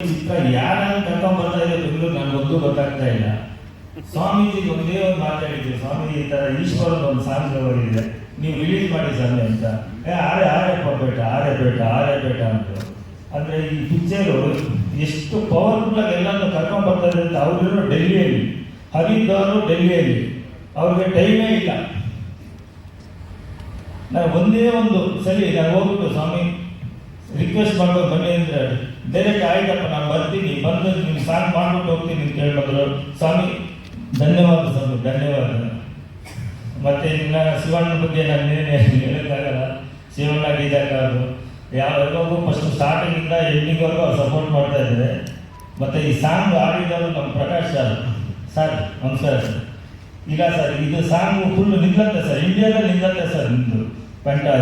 ಚಿತ್ರ ಯಾರನ್ನು ಕರ್ಕೊಂಡ್ ಬರ್ತಾ ಇದೆ ನನಗೊಂದು ಗೊತ್ತಾಗ್ತಾ ಇಲ್ಲ. ಸ್ವಾಮೀಜಿ ಒಂದೇ ಒಂದು ಮಾತಾಡಿದ್ರು ಸ್ವಾಮೀಜಿ ಈ ತರ ಈಶ್ವರನ ಒಂದು ಸಾಂಗ್ ಇದೆ, ನೀವು ರಿಲೀಸ್ ಮಾಡಿ ಸ್ವಾಮಿ ಅಂತ. ಏ ಆರೆ ಆರೆ ಕೊಡ್ಬೇಟ ಆರೆ ಬೇಟ ಆರೆ ಬೇಟ ಅಂತ ಅಂದ್ರೆ ಈ ಪಿಕ್ಚರು ಎಷ್ಟು ಪವರ್ಫುಲ್ ಆಗಿ ಎಲ್ಲಾನು ಕರ್ಕೊಂಡ್ ಇದೆ ಅಂತ ಅವ್ರಿರೋ ಡೆಲ್ಲಿಯಲ್ಲಿ ಹರಿದ್ದವರು ಡೆಲ್ಲಿಯಲ್ಲಿ. ಅವ್ರಿಗೆ ಟೈಮೇ ಇಲ್ಲ. ನಾನು ಒಂದೇ ಒಂದು ಸರಿ ನಾನು ಹೋಗ್ಬಿಟ್ಟು ಸ್ವಾಮಿ ರಿಕ್ವೆಸ್ಟ್ ಮಾಡ್ಕೊಂಡು ಬನ್ನಿ ಅಂದ್ರೆ ಡೈರೆಕ್ಟ್ ಆಯ್ತಪ್ಪ, ನಾನು ಬರ್ತೀನಿ. ಬಂದು ನಿಮ್ಗೆ ಸಾಂಗ್ ಮಾಡ್ಬಿಟ್ಟು ಹೋಗ್ತೀನಿ ಅಂತ ಹೇಳ್ಬಂದ್ರು ಸ್ವಾಮಿ, ಧನ್ಯವಾದ ಸ್ವಾಮಿ, ಧನ್ಯವಾದ. ಮತ್ತೆ ಇನ್ನ ಶಿವಣ್ಣ ಬಗ್ಗೆ ನಾನು ಏನೇ ಹೇಳೋಕ್ಕಾಗಲ್ಲ. ಶಿವಣ್ಣ ಗೀತಕ್ಕಾದ್ರು ಯಾವಾಗೂ ಫಸ್ಟ್ ಸ್ಟಾರ್ಟಿಂಗಿಂದ ಎಂಡಿಂಗ್ವರೆಗೂ ಅವ್ರು ಸಪೋರ್ಟ್ ಮಾಡ್ತಾ ಇದ್ದಾರೆ. ಮತ್ತೆ ಈ ಸಾಂಗ್ ಆಡಿದವರು ನಮ್ಮ ಪ್ರಕಾಶ್ ಸರ್ ಸರ್ ನಮಸ್ಕಾರ ಸರ್ ಇಲ್ಲ ಸರ್ ಇದು ಸಾಂಗು ಫುಲ್ ನಿಲ್ಲತ್ತೆ ಸರ್ ಇಂಡಿಯಾದಲ್ಲಿ ನಿಂತ ಸರ್ ನಿಮ್ಮದು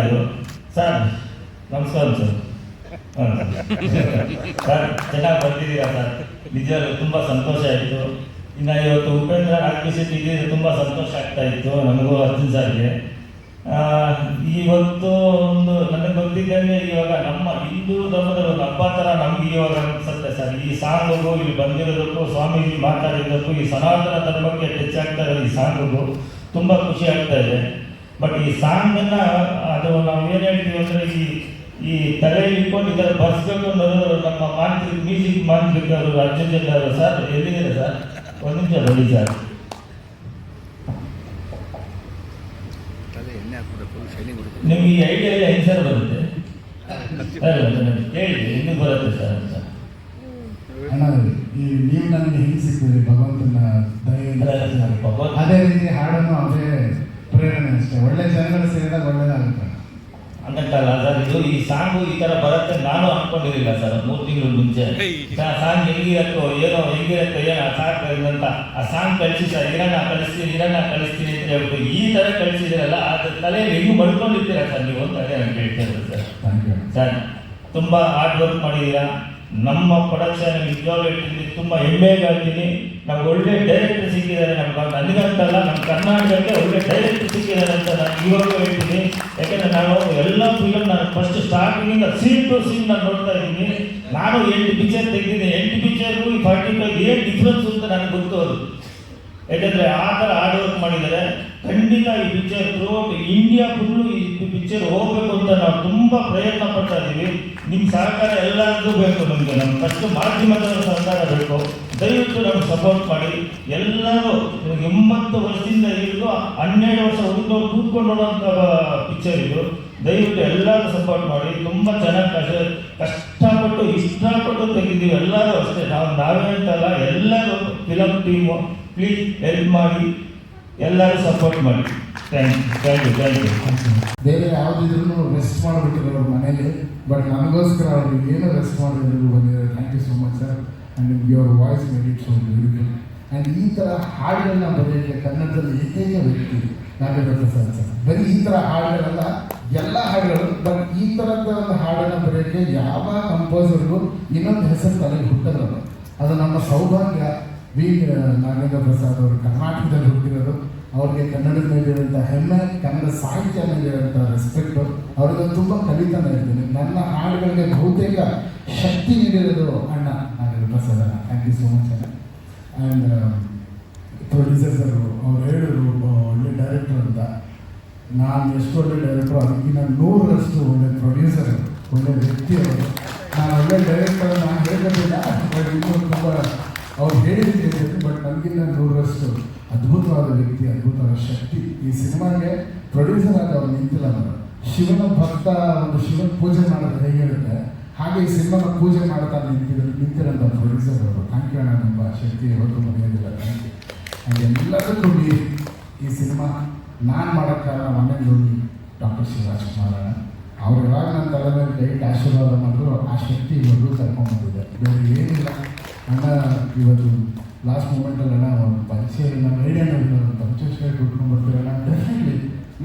ಇದು ಸರ್ ನಮಸ್ಕಾರ ಸರ್. ಸರ್, ಚೆನ್ನಾಗಿ ಬರ್ತಿದ್ದೀರಾ ಸರ್? ನಿಜವಾಗ್ಲೂ ತುಂಬ ಸಂತೋಷ ಆಯಿತು. ಇನ್ನು ಇವತ್ತು ಉಪೇಂದ್ರ ಆರ್ಕಿಸಿಟಿ ಇದ್ದಿದ್ದು ತುಂಬ ಸಂತೋಷ ಆಗ್ತಾ ಇತ್ತು ನಮಗೂ ಅರ್ಜುನ್ ಸರ್ಗೆ. ಇವತ್ತು ಒಂದು ನನಗೆ ಗೊತ್ತಿದ್ದಂಗೆ ಇವಾಗ ನಮ್ಮ ಹಿಂದೂ ಧರ್ಮದ ಒಂದು ಹಬ್ಬ ಥರ ನಮ್ಗೆ ಇವಾಗ ಅನ್ಸುತ್ತೆ ಸರ್. ಈ ಸಾಂಗಿಗೂ, ಇಲ್ಲಿ ಬಂದಿರೋದಕ್ಕೂ, ಸ್ವಾಮೀಜಿ ಮಾತಾಡಿರೋದಕ್ಕೂ ಈ ಸನಾತನ ಧರ್ಮಕ್ಕೆ ಹೆಚ್ಚಾಗ್ತಾ ಇರೋ ಈ ಸಾಂಗಿಗೂ ತುಂಬ ಖುಷಿ ಆಗ್ತಾ ಇದೆ. ಬಟ್ ಈ ಸಾಂಗನ್ನು ಅದು ನಾವು ಏನು ಹೇಳ್ತೀವಿ ಅಂದರೆ ಈ ಈ ತಲೆ ಇಟ್ಕೊಂಡಿದ್ದಾರೆ ಬರ್ಸ್ಬೇಕು ಅನ್ನೋದು ನಮ್ಮ ಮಾಂತ್ರಿಕ ಮ್ಯೂಸಿಕ್ ಮಾಂತ್ರಿಕರು ಅರ್ಜುನ್ ಜೊತೆ ಸರ್ ಎಲ್ಲಿದ್ದಾರೆ ಸರ್? ಒಂದು ನಿಮಿಷ ಬನ್ನಿ ಸರ್. ನಿಮ್ಗೆ ಈ ಐಡಿಯಾ ಎಲ್ಲ ಹೆಂಗೆ ಸರ್ ಬರುತ್ತೆ? ಹೇಳಿ ಹೆಂಗೆ ಬರುತ್ತೆ ಸರ್ ಅಂತ. ಅಣ್ಣ ಈ ನೀವು ನನಗೆ ಹೆಂಗೆ ಸಿಗ್ತೀರಿ ಭಗವಂತನ ದಯೆಯಿಂದ ಅದೇ ರೀತಿ ಹಾಡನ್ನು ಅದೇ ಪ್ರೇರಣೆ ಅಷ್ಟೇ. ಒಳ್ಳೆ ಜನಗಳು ಸೇರಿದಾಗ ಒಳ್ಳೇದಾಗುತ್ತೆ. ಅಂತಲ್ಲ ಸರ್ ಇದು ಈ ಸಾಂಗು ಈ ತರ ಬರುತ್ತೆ ನಾನು ಅನ್ಕೊಂಡಿರಲಿಲ್ಲ ಸರ್ ಮೂರು ತಿಂಗಳು ಮುಂಚೆ. ಸಾಂಗ್ ಹೆಂಗಿರತ್ತೋ ಏನೋ ಹೆಂಗಿರತ್ತೋ ಏನೋ ಆ ಸಾಂಗ್ ಅಂತ ಆ ಸಾಂಗ್ ಕಳಿಸಿ ಸರ್ ಇರಣ್ಣ ಕಳಿಸ್ತೀನಿ ಇರಣ್ಣ ಕಳಿಸ್ತೀನಿ ಅಂತ ಹೇಳ್ಬಿಟ್ಟು ಈ ತರ ಕಳಿಸಿದಿರಲ್ಲ ಅದ್ರ ತಲೆ ಹೆಂಗು ಮಡ್ಕೊಂಡಿರ್ತೀರ ಸರ್ ನೀವು ಅಂತ ಅದೇ ನಾನು ಕೇಳ್ತಾ ಇರೋದು ಸರ್. ಥ್ಯಾಂಕ್ ಯು ಸರ್ ತುಂಬಾ ಹಾರ್ಡ್ ವರ್ಕ್ ಮಾಡಿದ್ದೀರಾ. ನಮ್ಮ ಪ್ರೊಡಕ್ಷನ್ ನಿಜವಾಗ್ಲೂ ಹೇಳ್ತೀನಿ ತುಂಬ ಹೆಮ್ಮೆ ಹೇಳ್ತೀನಿ ನಮ್ಗೆ ಒಳ್ಳೆ ಡೈರೆಕ್ಟರ್ ಸಿಕ್ಕಿದ್ದಾರೆ ನಮ್ಗೆ ನನಗಂತಲ್ಲ, ನಮ್ಮ ಕರ್ನಾಟಕಕ್ಕೆ ಒಳ್ಳೆ ಡೈರೆಕ್ಟರ್ ಸಿಕ್ಕಿದ್ದಾರೆ ಅಂತ ನಾನು ಇವಾಗೂ ಹೇಳ್ತೀನಿ. ಯಾಕಂದ್ರೆ ನಾನು ಎಲ್ಲ ಫಿಲಮ್ ನಾನು ಫಸ್ಟ್ ಸ್ಟಾರ್ಟಿಂಗಿಂದ ಸೀನ್ ಟು ಸೀನ್ ನಾನು ನೋಡ್ತಾ ಇದ್ದೀನಿ. ನಾನು ಎಂಟು ಪಿಕ್ಚರ್ ತೆಗೆದಿದ್ದೆ ಎಂಟು ಪಿಕ್ಚರ್ಗೂ ಈ ಫಾರ್ಟಿ ಫೈವ್ ಏನು ಡಿಫ್ರೆನ್ಸ್ ಅಂತ ನನಗೆ ಗೊತ್ತು ಅದು. ಯಾಕಂದರೆ ಆ ಥರ ಹಾರ್ಡ್ ವರ್ಕ್ ಮಾಡಿದ್ದಾರೆ. ಖಂಡಿತ ಈ ಪಿಕ್ಚರ್ ಥ್ರೂ ಇಂಡಿಯಾ ಫುಲ್ಲು ಈ ಪಿಕ್ಚರ್ ಹೋಗಬೇಕು ಅಂತ ನಾವು ತುಂಬಾ ಪ್ರಯತ್ನ ಪಡ್ತಾ ಇದ್ದೀವಿ ನಿಮ್ಮ ಸಹಕಾರ ಎಲ್ಲರಿಗೂ ಬೇಕು ನಮಗೆ. ನಮ್ಮ ಫಸ್ಟ್ ಮಾಧ್ಯಮದ ಸಹಕಾರ ಬೇಕು. ದಯವಿಟ್ಟು ನಮ್ಗೆ ಸಪೋರ್ಟ್ ಮಾಡಿ. ಎಲ್ಲರೂ ಎಂಬತ್ತು ವರ್ಷದಿಂದ ಹಿಡಿದು ಹನ್ನೆರಡು ವರ್ಷ ಹುಡುಗರು ಕೂತ್ಕೊಂಡು ನೋಡುವಂಥ ಪಿಕ್ಚರ್ ಇದು. ದಯವಿಟ್ಟು ಎಲ್ಲರೂ ಸಪೋರ್ಟ್ ಮಾಡಿ. ತುಂಬ ಚೆನ್ನಾಗಿ ಕಷ್ಟ, ಕಷ್ಟಪಟ್ಟು, ಇಷ್ಟಪಟ್ಟು ತೆಗೆದಿದ್ದೀವಿ ಎಲ್ಲರೂ ಅಷ್ಟೇ. ನಾವು ನಾವೇ ಅಂತಲ್ಲ. ಎಲ್ಲರೂ ಫಿಲಮ್ ಟೀಮು ಪ್ಲೀಸ್ ಹೆಲ್ಪ್ ಮಾಡಿ. ಎಲ್ಲರೂ ಸಪೋರ್ಟ್ ಮಾಡಿ. ಬೇರೆ ಯಾವುದಿದ್ರು ರೆಸ್ಟ್ ಮಾಡ್ಬಿಟ್ಟಿದ್ರು ಮನೇಲಿ ಬಟ್ ನನಗೋಸ್ಕರ ಅವ್ರಿಗೆ ಏನು ರೆಸ್ಟ್ ಮಾಡಿದ್ರು ಬಂದಿದ್ದಾರೆ thank you so much sir and ನಿಮ್ಗೆ ಅವ್ರ voice made it so beautiful and ಈ ಥರ ಹಾಡುಗಳನ್ನ ಬರೆಯೋಕ್ಕೆ ಕನ್ನಡದಲ್ಲಿ ಏಕೈಕ ವ್ಯಕ್ತಿ, ನಾಗೇಂದ್ರ ಪ್ರಸಾದ್ ಸರ್. ಬರೀ ಈ ಥರ ಹಾಡುಗಳಲ್ಲ, ಎಲ್ಲ ಹಾಡುಗಳು ಬಟ್ ಈ ಥರದ ಒಂದು ಹಾಡನ್ನು ಬರೆಯೋಕ್ಕೆ ಯಾವ ಕಂಪೋಸರ್ಗೂ ಇನ್ನೊಂದು ಹೆಸರು ತಲೆಗೆ ಹುಟ್ಟಲ್ಲ. ಅದು ನಮ್ಮ ಸೌಭಾಗ್ಯ ವಿ ನಾಗೇಂದ್ರ ಪ್ರಸಾದ್ ಅವರು ಕರ್ನಾಟಕದಲ್ಲಿ ಹುಟ್ಟಿರೋದು. ಅವ್ರಿಗೆ ಕನ್ನಡದ ಮೇಲೆ ಇರುವಂಥ ಹೆಮ್ಮೆ, ಕನ್ನಡ ಸಾಹಿತ್ಯ ಮೇಲೆ ಇರುವಂಥ ರೆಸ್ಪೆಕ್ಟು ಅವ್ರಿಗೆ ತುಂಬ ಕಲಿತಾನೆ ಇರ್ತೀನಿ ನನ್ನ ಹಾಡುಗಳಿಗೆ ಬಹುತೇಕ ಶಕ್ತಿ ನೀಡಿರೋದು ಅಣ್ಣ ನಾಗೇಂದ್ರ ಪ್ರಸಾದ್ ಅಣ್ಣ. ಥ್ಯಾಂಕ್ ಯು ಸೋ ಮಚ್ ಅಣ್ಣ. ಆ್ಯಂಡ್ ಪ್ರೊಡ್ಯೂಸರ್ಸ್ ಅವರು, ಅವ್ರು ಹೇಳಿದ್ರು ಒಳ್ಳೆ ಡೈರೆಕ್ಟರ್ ಅಂತ. ನಾನು ಎಷ್ಟು ಒಳ್ಳೆ ಡೈರೆಕ್ಟರ್ ಅದಕ್ಕಿಂತ ನೂರರಷ್ಟು ಒಳ್ಳೆ ಪ್ರೊಡ್ಯೂಸರ್ ಒಳ್ಳೆ ವ್ಯಕ್ತಿ ಅವರು. ನಾನು ಒಳ್ಳೆ ಡೈರೆಕ್ಟರ್ ನಾನು ಹೇಳ್ಕೊಟ್ಟಿಲ್ಲ ಬಟ್ ತುಂಬ ಅವ್ರು ಹೇಳಿದ್ದೀನಿ ಬಟ್ ನನಗಿಂತ ನೂರರಷ್ಟು ಅದ್ಭುತವಾದ ವ್ಯಕ್ತಿ, ಅದ್ಭುತವಾದ ಶಕ್ತಿ ಈ ಸಿನಿಮಾಗೆ ಪ್ರೊಡ್ಯೂಸರ್ ಆಗಿ ಅವ್ರು ನಿಂತಿಲ್ಲ ನಾನು ಶಿವನ ಭಕ್ತ, ಒಂದು ಶಿವನ ಪೂಜೆ ಮಾಡೋದು ಹೇಗಿರುತ್ತೆ ಹಾಗೆ ಈ ಸಿನಿಮಾನ ಪೂಜೆ ಮಾಡ್ತಾ ನಿಂತಿರೋ ನಿಂತಿರಂತ ಪ್ರೊಡ್ಯೂಸರ್ ಅವರು. ಥ್ಯಾಂಕ್ ಯು ಅಣ್ಣ ತುಂಬ ಶಕ್ತಿ ಯಾವತ್ತೂ ಮನೆಯಲ್ಲಿಲ್ಲ ಥ್ಯಾಂಕ್ ಯು ಹಾಗೆಲ್ಲದಕ್ಕೂ ಮೀರಿ ಈ ಸಿನಿಮಾ ನಾನು ಮಾಡೋಕ್ಕಾಗ ಮನೇಲಿ ಹೋಗಿ ಡಾಕ್ಟರ್ ಶಿವರಾಜ್ಕುಮಾರ್ ಅಣ್ಣ. ಅವ್ರು ಯಾವಾಗ ನನ್ನ ತಲೆ ಮೇಲೆ ಆಶೀರ್ವಾದ ಮಾಡಿದ್ರು, ಆ ಶಕ್ತಿ ಇವರಿಗೂ ಕರ್ಕೊಂಡ್ಬಂದಿದೆ ಬೇರೆ ಏನಿಲ್ಲ. ಅಣ್ಣ ಇವತ್ತು ಲಾಸ್ಟ್ ಮೂಮೆಂಟಲ್ಲಿ ಅಣ್ಣ ಒಂದು ಪರಿಚಯ ನಮ್ಮ ಏರಿಯಾನ ಪರಿಚಯ ಶರ್ಟ್ ಉಟ್ಕೊಂಡು ಬರ್ತೀರಣ್ಣ ಡೆಫಿನೆಟ್ಲಿ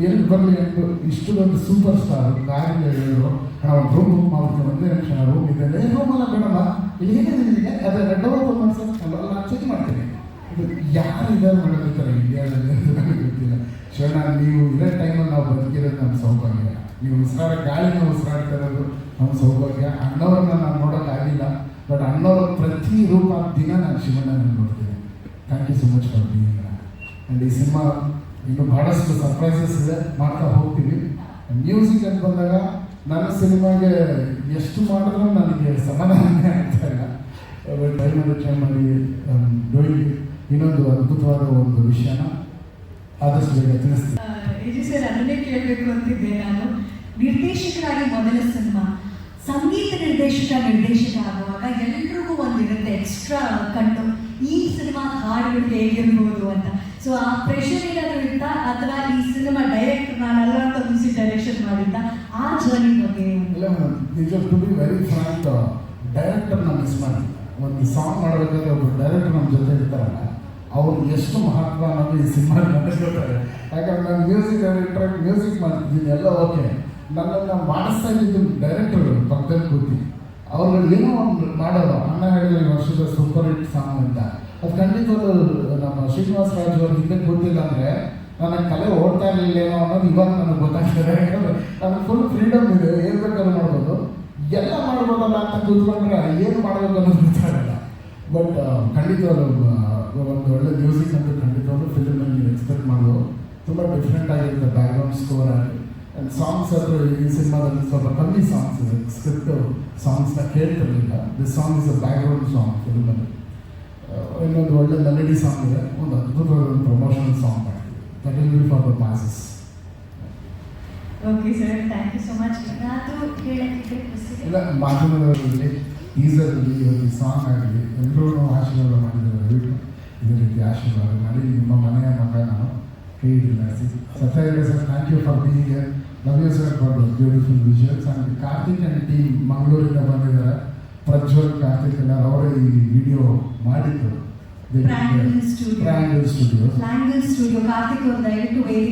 ಎಲ್ಲಿ ಬರಲಿ ಎಂದು ಇಷ್ಟು ದೊಡ್ಡ ಸೂಪರ್ ಸ್ಟಾರ್ ಕಾರಿಂದ ಹೇಳಿದ್ರು? ಒಂದು ರೂಮ್ ಬುಕ್ ಮಾಡ್ಕೊಂಡು ಒಂದೇ ರೂಮ್ ಇದೆ ಏ ರೂಮಲ್ಲ ಬೇಡಮ್ಮ. ಇಲ್ಲಿ ಏನಿದೆ ಅದರ ಡಬಲ್ ಓಪನ್ ಮಾಡ್ಸೋದು ನಾನು ಚೆಕ್ ಮಾಡ್ತೀನಿ. ಇದು ಯಾರು ಇದ್ದಾರೆ ಮಾಡೋದಿರ್ತಾರೆ ಇಂಡಿಯಾದಲ್ಲಿ ಗೊತ್ತಿಲ್ಲ. ಶಿವಣ್ಣ ನೀವು ಇರೋ ಟೈಮಲ್ಲಿ ನಾವು ಬದುಕಿರೋದು ನಮ್ಮ ಸೌಭಾಗ್ಯ. ನೀವು ಉಸಿರಾಡ ಗಾಳಿನ ಉಸಿರಾಡ್ತಾ ಇರೋದು ನಮ್ಮ ಸೌಭಾಗ್ಯ. ಅಣ್ಣವ್ರನ್ನ ನಾನು ನೋಡೋಕ್ಕಾಗಿಲ್ಲ ಬಟ್ ಅಣ್ಣವ್ರ ಪ್ರತಿ ರೂಪ ದಿನ ನಾನು ಶಿವಣ್ಣನ ನೋಡ್ತೀನಿ. Thank you so much for being and ಈ ಸಿನಿಮಾ ಇನ್ನು ಭಾಳಷ್ಟು ಸರ್ಪ್ರೈಸಸ್ ಇದೆ. ಮಾಡ್ತಾ ಹೋಗ್ತೀವಿ ಮ್ಯೂಸಿಕ್ ಅಂತ ಬಂದಾಗ ನನ್ನ ಸಿನಿಮಾಗೆ ಎಷ್ಟು ಮಾಡಿದ್ರೂ ನನಗೆ ಸಮಾಧಾನನೇ ಆಗ್ತಾ ಇಲ್ಲ. ಟೈಮ್ ಟೈಮ್ ಮಾಡಿ ಡೋಯಿಂಗ್ ಇನ್ನೊಂದು ಅದ್ಭುತವಾದ ಒಂದು ವಿಷಯನ ಆದಷ್ಟು ಬೇಗ ತಿಳಿಸ್ತೀನಿ. ಕೇಳಬೇಕು ಅಂತಿದ್ದೆ ನಾನು. ನಿರ್ದೇಶಕರಾಗಿ ಮೊದಲ ಸಿನಿಮಾ, ಸಂಗೀತ ನಿರ್ದೇಶಕ ನಿರ್ದೇಶಕ ಆಗುವಾಗ ಎಲ್ಲರಿಗೂ ಒಂದಿರುತ್ತೆ ಎಕ್ಸ್ಟ್ರಾ ಕಣ್ಣು. ಈ ಸಿನಿಮಾ ಹಾಡುಗಳು ಹೇಗಿರ್ಬೋದು ಅಂತ. ಸೊ ಆ ಪ್ರೆಷರ್ ಏನಾದರೂ ಇತ್ತಾ? ಅಥವಾ ಈ ಸಿನಿಮಾ ಡೈರೆಕ್ಟ್ ನಾನು ಮುಗಿಸಿ ಡೈರೆಕ್ಷನ್ ಮಾಡಿದ್ದ? ಆ ಜರ್ನಿ ಬಗ್ಗೆ ನಿಜ ಟು ಬಿ ವೆರಿ ಫ್ರಾಂಕ್ ಡೈರೆಕ್ಟರ್ನ ಮಿಸ್ ಮಾಡಿದ್ದೆ. ಒಂದು ಸಾಂಗ್ ಮಾಡಬೇಕಾದ್ರೆ ಒಬ್ಬರು ಡೈರೆಕ್ಟರ್ ನಮ್ಮ ಜೊತೆ ಇರ್ತಾರಲ್ಲ, ಅವ್ರು ಎಷ್ಟು ಮಹತ್ವ ಅನ್ನೋದು ಈ ಸಿನಿಮಾ ನಡೆಸ್ಕೊತಾರೆ ಯಾಕಂದ್ರೆ ನಾನು ಮ್ಯೂಸಿಕ್ ಡೈರೆಕ್ಟರ್ ಮ್ಯೂಸಿಕ್ ಮಾಡ್ತಿದ್ದೀನಿ, ಎಲ್ಲ ಓಕೆ ನನ್ನನ್ನು ಮಾಡಿಸ್ತಾ ಇದ್ದಿದ್ದು ಡೈರೆಕ್ಟರ್ ಪಕ್ಕದಲ್ಲಿ ಕೂತಿ. ಅವ್ರು ಏನೋ ಒಂದು ಮಾಡೋರು ಅಣ್ಣ ಹೇಳಿದ ಈ ವರ್ಷದ ಸೂಪರ್ ಹಿಟ್ ಸಾಂಗ್ ಅಂತ. ಅದು ಖಂಡಿತವಾಗ್ಲೂ ನಮ್ಮ ಶ್ರೀನಿವಾಸ ರಾಜು ಅವ್ರ ಹಿಂದೆ ಗೊತ್ತಿಲ್ಲ ಅಂದರೆ ನನ್ನ ಕಲೆ ಓಡ್ತಾ ಇರಲಿಲ್ಲೇನೋ ಅನ್ನೋದು ಇವಾಗ ನನಗೆ ಗೊತ್ತಾಗ್ತದೆ. ಯಾಕಂದ್ರೆ ನನಗೆ ಫುಲ್ ಫ್ರೀಡಮ್ ಇದೆ. ಏನು ಬೇಕಾದ್ರೂ ಮಾಡ್ಬೋದು. ಎಲ್ಲ ಮಾಡ್ಬೋದಲ್ಲ ಅಂತ ಕೂತ್ಕೊಂಡ್ರೆ ಏನು ಮಾಡಬೇಕು ಅನ್ನೋದು ಗೊತ್ತಾಗಲ್ಲ. ಬಟ್ ಖಂಡಿತವಾಗ್ಲೂ ಆ, ಒಂದು ಒಳ್ಳೆ ಮ್ಯೂಸಿಕ್ ಅಂತ ಖಂಡಿತವಾಗ್ಲೂ ಫಿಲ್ಮಲ್ಲಿ ಎಕ್ಸ್ಪೆಕ್ಟ್ ಮಾಡೋದು. ತುಂಬ ಡಿಫ್ರೆಂಟ್ ಆಗಿರುತ್ತೆ ಬ್ಯಾಕ್ಗ್ರೌಂಡ್ ಸ್ಕೋರ್ ಆಗಿ ಸಾಂಗ್ಸ್ ಅದು ಈ ಸಿನಿಮಾದಲ್ಲಿ ಸ್ವಲ್ಪ ಕಮ್ಮಿ ಸಾಂಗ್ಸ್ ಇದೆ ಸ್ಕ್ರಿಪ್ಟ್ ಸಾಂಗ್ಸ್ನ ಕೇಳ್ತಿರ್ಲಿಲ್ಲ this song is a background song ಫಿಲ್ಮಲ್ಲಿ ಇನ್ನೊಂದು ಒಳ್ಳೆ ಮೆಲಡಿ ಸಾಂಗ್ ಇದೆ ಒಂದು ಅದ್ಭುತವಾದ ಪ್ರಮೋಷನಲ್ ಸಾಂಗ್ ಮಾಡ್ತೀವಿ that will be for the masses okay sir thank you so much ಅದು ಹೇಳಕ್ಕೆ ಇಲ್ಲ ಮಾಧ್ಯಮದವರಲ್ಲಿ ಟೀಸರಲ್ಲಿ ಇವತ್ತು ಸಾಂಗ್ ಆಗಲಿ ಎಲ್ಲರೂ ಆಶೀರ್ವಾದ ಮಾಡಿದ್ದಾರೆ ದಯವಿಟ್ಟು ಇದೇ ರೀತಿ ಆಶೀರ್ವಾದ ಮಾಡಿ ನಿಮ್ಮ ಮನೆಯ ಮಗ ನಾನು ಕೈ ಹಿಡಿದು ನಡೆಸಿ ಸತ್ಯ ಹೇಳಿ sir thank you for being love you sir for beautiful visuals and Karthik and team ಮಂಗಳೂರಿಂದ ಬಂದಿದ್ದಾರೆ ಪ್ರಜ್ವಲ್ ಕಾರ್ತಿಕ್ ಎಲ್ಲ ಅವರೇ ಈ ವಿಡಿಯೋ ಮಾಡಿದ್ದು Triangle Studio. ಟ್ರಯಾಂಗಲ್ ಸ್ಟುಡಿಯೋಸ್ ಫ್ಲಾಂಗಲ್ ಸ್ಟುಡಿಯೋ ಕಾರ್ತಿಕ್ ಅವ್ರ ದಯವಿಟ್ಟು ವೇದಿಕೆ